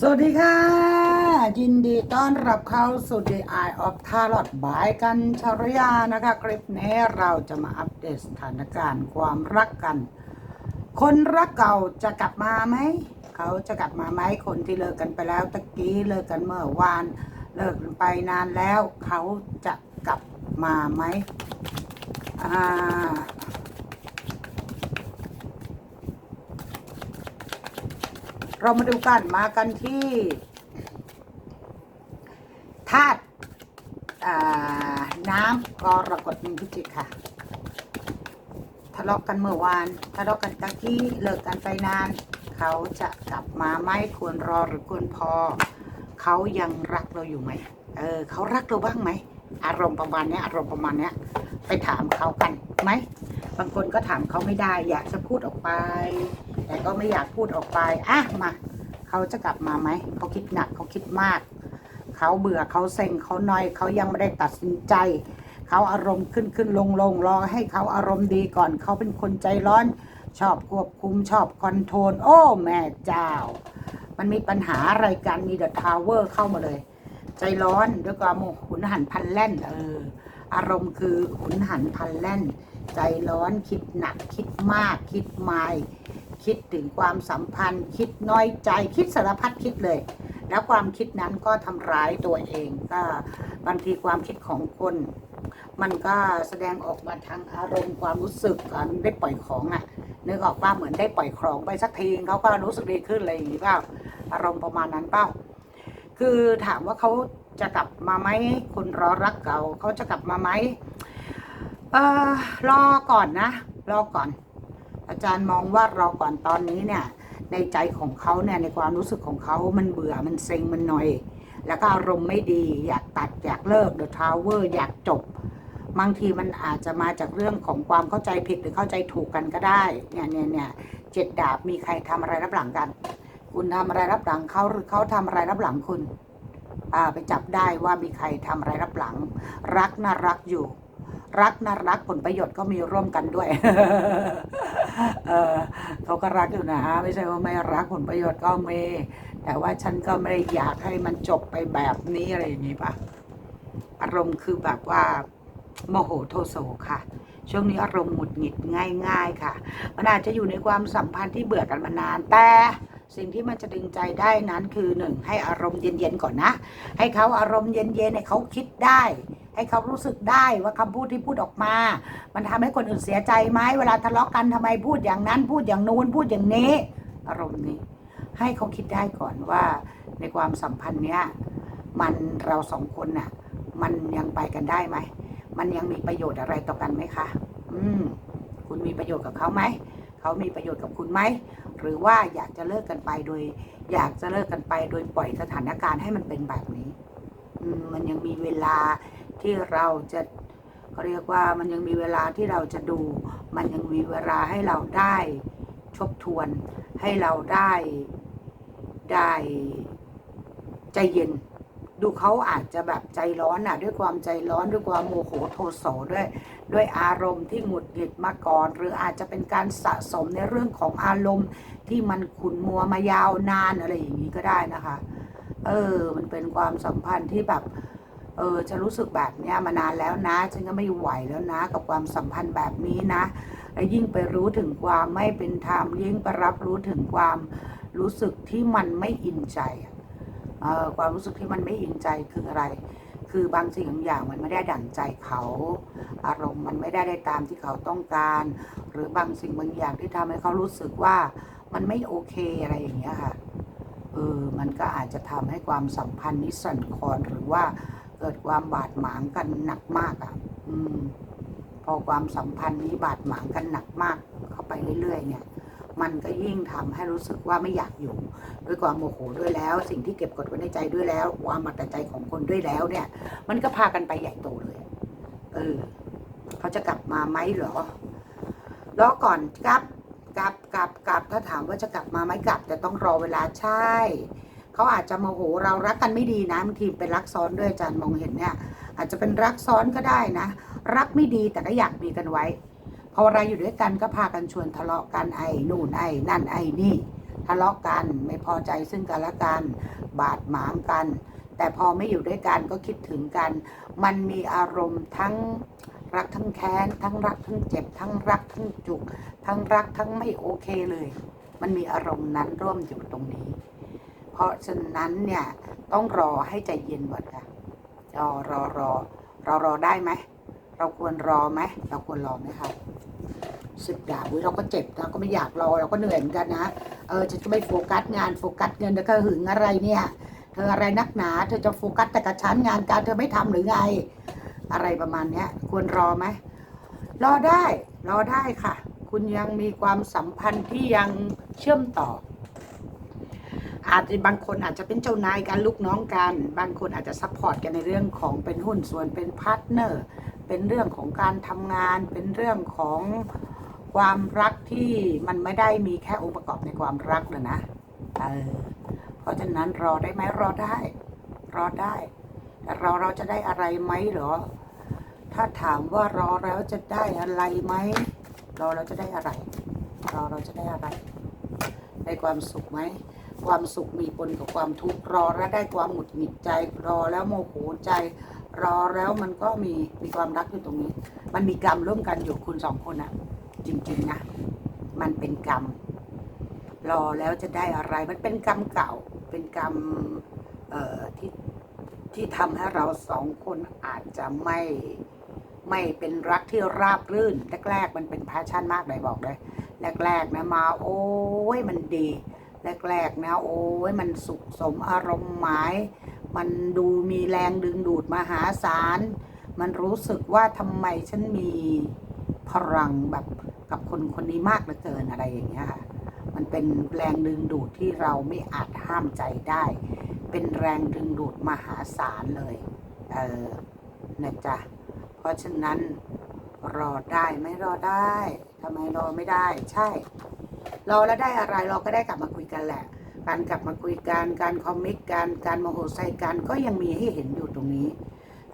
สวัสดีค่ะ ยินดีต้อนรับเข้าสู่ The Eye of Tarot บายกันชรยานะคะ คลิปนี้เราจะมาอัปเดตสถานการณ์ความรักกัน คนรักเก่าจะกลับมาไหม เขาจะกลับมาไหมคนที่เลิกกันไปแล้วตะกี้เลิกกันเมื่อวาน เลิกกันไปนานแล้ว เขาจะกลับมาไหมอ่า เรามาดูกันมากันที่ธาตุน้ำกรกฎมีพิจิกค่ะ ทะเลาะกันเมื่อวาน ทะเลาะกันตะกี้เลิกกันไปนาน เขาจะกลับมาไหมควรรอหรือควรพอ เขายังรักเราอยู่ไหมเออเขารักเราบ้างไหมอารมณ์ประมาณนี้อารมณ์ประมาณนี้ไปถามเขากันไหมบางคนก็ถามเขาไม่ได้ อยากจะพูดออกไป ก็ไม่อยากพูดออกไปอะมาเขาจะกลับมาไหมเขาคิดหนักเขาคิดมาก เขาเบื่อเขาเซ็งเขาน้อยเขายังไม่ได้ตัดสินใจ เขาอารมณ์ขึ้นขึ้นลงลงรอให้เขาอารมณ์ดีก่อนเขาเป็นคนใจร้อน ชอบควบคุมชอบคอนโทรลโอ้แม่เจ้า มันมีปัญหาอะไรกันมีเดอะทาวเวอร์เข้ามาเลย ใจร้อนด้วยความโมโหหุนหันพันแล่นเอออารมณ์คือหุนหันพันแล่น ใจร้อนคิดหนักคิดมากคิดไม่ คิดถึงความสัมพันธ์ คิดน้อยใจคิดสารพัดคิดเลย แล้วความคิดนั้นก็ทำร้ายตัวเองก็บางทีความคิดของคน มันก็แสดงออกมาทางอารมณ์ความรู้สึกการได้ปล่อยของอะ่ะนึกออกว่าเหมือนได้ปล่อยของไปสักทีเขาก็รู้สึกดีขึ้นอะไรอย่างนี้เปล่าอารมณ์ประมาณนั้นเปล่าคือถามว่าเขาจะกลับมาไหมคนรอรักเก่าเขาจะกลับมาไหมเออรอก่อนนะ รอก่อน อาจารย์มองว่าเรอก่อนตอนนี้เนี่ยในใจของเขาเนี่ยในความรู้สึกของเขามันเบื่อมันเซ็งมันหน่อย แล้วก็อารมณ์ไม่ดี อยากตัดอยากเลิกเดอะทาวเวอร์อยากจบบางทีมันอาจจะมาจากเรื่องของความเข้าใจผิดหรือเข้าใจถูกกันก็ได้เนี่ยเนี่ยเนี่ยเจ็ดดาบมีใครทำอะไรรับหลังกัน คุณทำอะไรรับหลังเขาหรือเขาทำอะไรรับหลังคุณอ่าไปจับได้ว่ามีใครทำอะไรรับหลัง รักน่ารักอยู่ รักน่ารักผลประโยชน์ก็มีร่วมกันด้วย เออเขาก็รักอยู่นะไม่ใช่ว่าไม่รักผลประโยชน์ก็มีแต่ว่าฉันก็ไม่ได้อยากให้มันจบไปแบบนี้อะไรอย่างนี้ปะอารมณ์คือแบบว่าโมโหโทโสค่ะ ช่วงนี้อารมณ์หงุดหงิดง่าย ๆ ค่ะ มันอาจจะอยู่ในความสัมพันธ์ที่เบื่อกันมานาน แต่สิ่งที่มันจะดึงใจได้นั้นคือหนึ่งให้อารมณ์เย็นๆก่อนนะ ให้เขาอารมณ์เย็นๆให้เขาคิดได้ ให้เขารู้สึกได้ว่าคำพูดที่พูดออกมา มันทำให้คนอื่นเสียใจไหมเวลาทะเลาะกันทำไมพูดอย่างนั้น พูดอย่างนู้นพูดอย่างนี้ อารมณ์นี้ ให้เขาคิดได้ก่อนว่าในความสัมพันธ์เนี้ยมันเราสองคนน่ะ มันยังไปกันได้ไหมมันยังมีประโยชน์อะไรต่อกันไหมคะ อืม คุณมีประโยชน์กับเขาไหม เขามีประโยชน์กับคุณไหม หรือว่าอยากจะเลิกกันไปโดย อยากจะเลิกกันไปโดยปล่อยสถานการณ์ให้มันเป็นแบบนี้ อืม มันยังมีเวลา ที่เราจะเขาเรียกว่ามันยังมีเวลาที่เราจะดู มันยังมีเวลาให้เราได้ทบทวน ให้เราได้ได้ใจเย็น ดูเขาอาจจะแบบใจร้อนอะ ด้วยความใจร้อนด้วยความโมโหโทโสด้วย ด้วยอารมณ์ที่หงุดหงิดมาก่อน หรืออาจจะเป็นการสะสมในเรื่องของอารมณ์ที่มันขุนมัวมายาวนานอะไรอย่างนี้ก็ได้นะคะ เออ มันเป็นความสัมพันธ์ที่แบบ เออจะรู้สึกแบบเนี้ยมานานแล้วนะ ฉันก็ไม่ไหวแล้วนะ กับความสัมพันธ์แบบนี้นะ และยิ่งไปรู้ถึงความไม่เป็นธรรมยิ่งไปรับรู้ถึงความรู้สึกที่มันไม่อินใจเออความรู้สึกที่มันไม่อินใจคืออะไร คือบางสิ่งบางอย่างมันไม่ได้ดั่งใจเขา อารมณ์มันไม่ได้ได้ตามที่เขาต้องการ หรือบางสิ่งบางอย่างที่ทำให้เขารู้สึกว่ามันไม่โอเคอะไรอย่างเงี้ยค่ะเออมันก็อาจจะทำให้ความสัมพันธ์นี้สั่นคลอนหรือว่า เกิดความบาดหมางกันหนักมากอะ อืม พอความสัมพันธ์นี้บาดหมางกันหนักมาก เข้าไปเรื่อย ๆ เนี่ย มันก็ยิ่งทำให้รู้สึกว่าไม่อยากอยู่ ด้วยความโมโหด้วยแล้ว สิ่งที่เก็บกดไว้ในใจด้วยแล้ว ความมัดแต่ใจของคนด้วยแล้ว เนี่ย มันก็พากันไปใหญ่โตเลย เออ เขาจะกลับมาไหมเหรอรอก่อนกลับกลับกลับกลับถ้าถามว่าจะกลับมาไหมกลับ แต่ต้องรอเวลาใช่ เขาอาจจะโมโหเรารักกันไม่ดีนะบางทีเป็นรักซ้อนด้วยอาจารย์มองเห็นเนี่ย อาจจะเป็นรักซ้อนก็ได้นะ รักไม่ดีแต่ก็อยากมีกันไว้พอเราอยู่ด้วยกันก็พากันชวนทะเลาะกันไอ้นู่นไอ้นั่นไอ้นี่ ทะเลาะกันไม่พอใจซึ่งกันและกัน บาดหมางกัน แต่พอไม่อยู่ด้วยกันก็คิดถึงกัน มันมีอารมณ์ทั้งรักทั้งแค้นทั้งรักทั้งเจ็บ ทั้งรักทั้งจุก ทั้งรักทั้งไม่โอเคเลย มันมีอารมณ์นั้นร่วมอยู่ตรงนี้ เพราะฉะนั้นเนี่ยต้องรอให้ใจเย็นก่อนค่ะรอรอรอเรารอได้ไหมเราควรรอไหมเราควรรอไหมคะสิบดาบอุ๊ยเราก็เจ็บเราก็ไม่อยากรอเราก็เหนื่อยเหมือนกันนะเออจะไม่โฟกัสงานโฟกัสเงินแล้วก็หึงอะไรเนี่ยเธออะไรนักหนา เธอจะโฟกัสแต่กับฉันงานการเธอไม่ทำหรือไง อะไรประมาณเนี้ย ควรรอไหมรอได้ รอได้ค่ะ คุณยังมีความสัมพันธ์ที่ยังเชื่อมต่อ อาจจะบางคนอาจจะเป็นเจ้านายกันลูกน้องกัน บางคนอาจจะซัพพอร์ตกันในเรื่องของเป็นหุ้นส่วนเป็นพาร์ทเนอร์เป็นเรื่องของการทำงาน เป็นเรื่องของความรักที่มันไม่ได้มีแค่องค์ประกอบในความรักเลยนะเออเพราะฉะนั้นรอได้ไหมรอได้ รอได้ แต่รอเราจะได้อะไรไหมเหรอ ถ้าถามว่ารอแล้วจะได้อะไรไหมรอเราจะได้อะไร รอเราจะได้อะไร ได้ความสุขไหม ความสุขมีปนกับความทุกข์รอแล้วได้ความหงุดหงิดใจ รอแล้วโมโหใจ รอแล้วมันก็มีมีความรักอยู่ตรงนี้ มันมีกรรมร่วมกันอยู่คุณสองคนอะจริงๆนะ มันเป็นกรรม รอแล้วจะได้อะไร มันเป็นกรรมเก่า เป็นกรรมเอ่อที่ที่ทำให้เราสองคนอาจจะไม่ไม่เป็นรักที่ราบรื่นแรกๆมันเป็นแพชชั่นมากเลยบอกเลยแรกๆนะมา โอ้ยมันดี แรกๆนะโอ้ยมันสุขสมอารมณ์หมาย มันดูมีแรงดึงดูดมหาศาล มันรู้สึกว่าทำไมฉันมีพลังแบบกับคนคนนี้มากเหลือเกินอะไรอย่างเงี้ยค่ะมันเป็นแรงดึงดูดที่เราไม่อาจห้ามใจได้ เป็นแรงดึงดูดมหาศาลเลยเออนะจ๊ะเพราะฉะนั้นรอได้ไหม่รอได้ทำไมรอไม่ได้ ใช่ รอแล้วได้อะไรเราก็ได้กลับมาคุย กันแหละ การกลับมาคุยกันการคอมมิตกันการโมโหใส่กันก็ยังมีให้เห็นอยู่ตรงนี้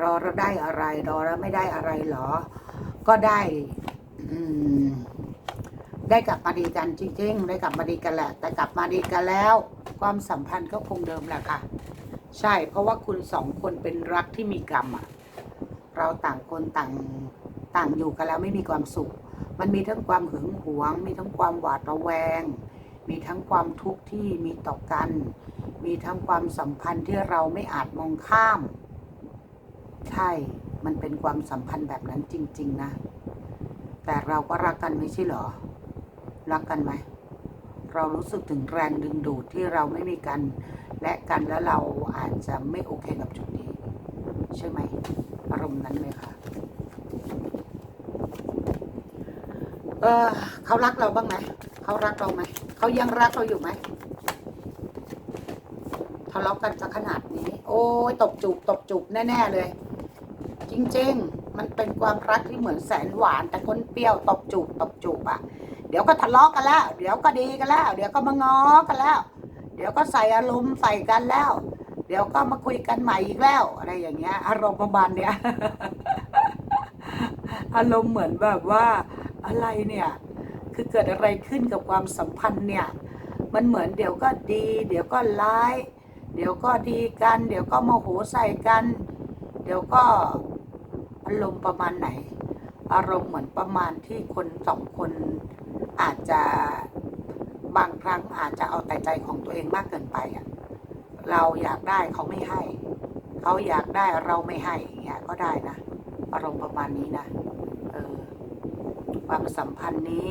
รอเราได้อะไรรอแล้วไม่ได้อะไรเหรอ ก็ได้ได้กลับมาดีกันจริงๆ ได้กลับมาดีกันแหละ แต่กลับมาดีกันแล้ว ความสัมพันธ์ก็คงเดิมแหละค่ะ ใช่ เพราะว่าคุณสองคนเป็นรักที่มีกรรมอะเราต่างคนต่างต่างอยู่กันแล้วไม่มีความสุข มันมีทั้งความหึงหวง มีทั้งความหวาดระแวง มีทั้งความทุกข์ที่มีต่อกัน มีทั้งความสัมพันธ์ที่เราไม่อาจมองข้าม ใช่ มันเป็นความสัมพันธ์แบบนั้นจริง ๆ นะ แต่เราก็รักกันไม่ใช่เหรอ รักกันไหม เรารู้สึกถึงแรงดึงดูดที่เราไม่มีกัน และกันแล้วเราอาจจะไม่โอเคกับจุดนี้ ใช่ไหม อารมณ์นั้นเลยค่ะ เออเขารักเราบ้างไหม เขารักเราไหม เขายังรักเราอยู่ไหมทะเลาะกันจะขนาดนี้ โอ้ยตบจูบตบจูบแน่ๆเลย จริงๆ มันเป็นความรักที่เหมือนแสนหวาน แต่คนเปรี้ยวตบจูบตบจูบอะเดี๋ยวก็ทะเลาะกันแล้ว เดี๋ยวก็ดีกันแล้ว เดี๋ยวก็มาง้อกันแล้ว เดี๋ยวก็ใส่อารมณ์ใส่กันแล้ว เดี๋ยวก็มาคุยกันใหม่อีกแล้ว อะไรอย่างเงี้ย อารมณ์ประมาณเนี้ย อารมณ์เหมือนแบบว่าอะไรเนี่ย คือเกิดอะไรขึ้นกับความสัมพันธ์เนี่ย มันเหมือนเดี๋ยวก็ดี เดี๋ยวก็ร้าย เดี๋ยวก็ดีกัน เดี๋ยวก็โมโหใส่กัน เดี๋ยวก็อารมณ์ประมาณไหน อารมณ์เหมือนประมาณที่คนสองคนอาจจะบางครั้งอาจจะเอาแต่ใจของตัวเองมากเกินไปอะเราอยากได้เขาไม่ให้ เขาอยากได้เราไม่ให้เงี้ยก็ได้นะ อารมณ์ประมาณนี้นะเออความสัมพันธ์นี้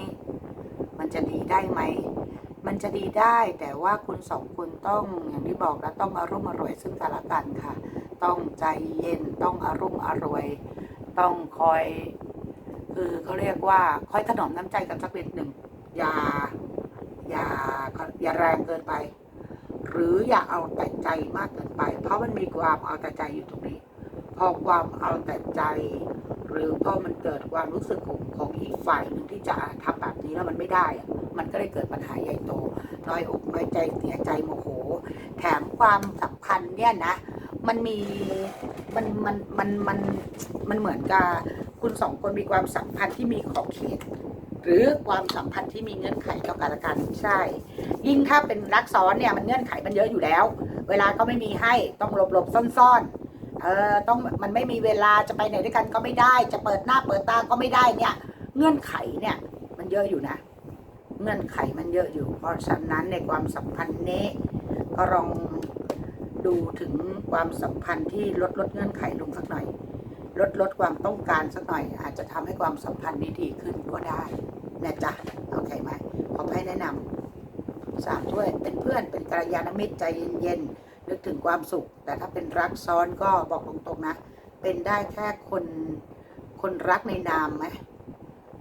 มันจะดีได้ไหม มันจะดีได้แต่ว่าคุณสองคนต้องอย่างที่บอกแล้วต้องอารมณ์อร่วยซึ่งกันและกันค่ะ ต้องใจเย็นต้องอารมณ์อร่วย ต้องคอยคือเขาเรียกว่าคอยถนอมน้ำใจกันสักนิดหนึ่งอย่าอย่าอย่าแรงเกินไป หรืออย่าเอาแต่ใจมากเกินไป เพราะมันมีความเอาแต่ใจอยู่ตรงนี้ พอความเอาแต่ใจ หรือพอมันเกิดความรู้สึกของของอีกฝ่ายหนึ่งที่จะทำแบบ นี้แล้วมันไม่ได้ มันก็เลยเกิดปัญหาใหญ่โต น้อยอกน้อยใจเสียใจโมโห แถมความสัมพันธ์เนี่ยนะ มันมี มันมันมันมันมันเหมือนกับคุณสองคนมีความสัมพันธ์ที่มีขอบเขตหรือความสัมพันธ์ที่มีเงื่อนไขต่อกันละกันใช่ ยิ่งถ้าเป็นรักซ้อนเนี่ยมันเงื่อนไขมันเยอะอยู่แล้ว เวลาก็ไม่มีให้ต้องหลบหลบๆซ่อนๆเออต้องมันไม่มีเวลาจะไปไหนด้วยกันก็ไม่ได้ จะเปิดหน้าเปิดตาก็ไม่ได้เนี่ย เงื่อนไขเนี่ย มันเยอะอยู่นะ เงื่อนไขมันเยอะอยู่ เพราะฉะนั้นในความสัมพันธ์นี้ ก็ลองดูถึงความสัมพันธ์ที่ลดลดเงื่อนไขลงสักหน่อย ลดลดความต้องการสักหน่อย อาจจะทำให้ความสัมพันธ์นี้ดีขึ้นก็ได้นะจ๊ะโอเคไหมขอให้แนะนำสามถ้วยเป็นเพื่อนเป็นกัลยาณมิตรใจเย็นๆนึกถึงความสุข แต่ถ้าเป็นรักซ้อนก็บอกตรงๆนะ เป็นได้แค่คนคนรักในนามไหม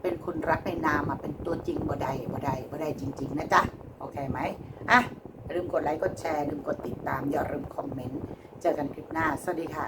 เป็นคนรักในนามอะเป็นตัวจริงบ่ได้บ่ได้บ่ได้จริง ๆ นะจ๊ะ โอเคไหมอะลืมกดไลค์กดแชร์ลืมกดติดตามอย่าลืมคอมเมนต์ เจอกันคลิปหน้า สวัสดีค่ะ